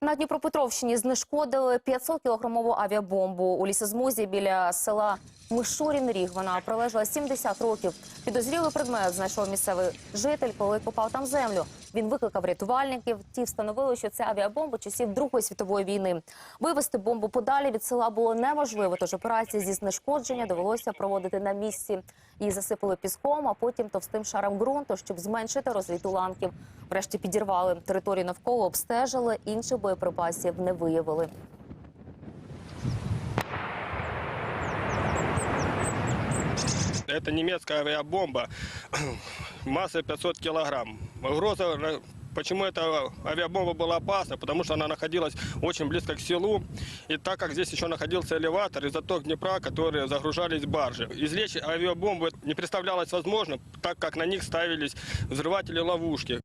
На Дніпропетровщині знешкодили 500-кілограмову авіабомбу. У лісозмузі біля села Мишурін Ріг. Вона пролежала 70 років. Підозрілий предмет знайшов місцевий житель, коли копав там землю. Він викликав рятувальників. Ті встановили, що це авіабомба часів Другої світової війни. Вивезти бомбу подалі від села було неможливо, тож операції зі знешкодження довелося проводити на місці. Її засипали піском, а потім товстим шаром ґрунту, щоб зменшити розліт уламків. Врешті підірвали територію навколо, обстежили, інших боєприпасів не виявили. Это немецкая авиабомба массой 500 килограмм. Угроза, э, почему эта авиабомба была опасна? Потому что она находилась очень близко к селу. И так как здесь еще находился элеватор и заток Днепра, которые загружались баржи. Извлечь авиабомбы не представлялось возможным, так как на них ставились взрыватели ловушки.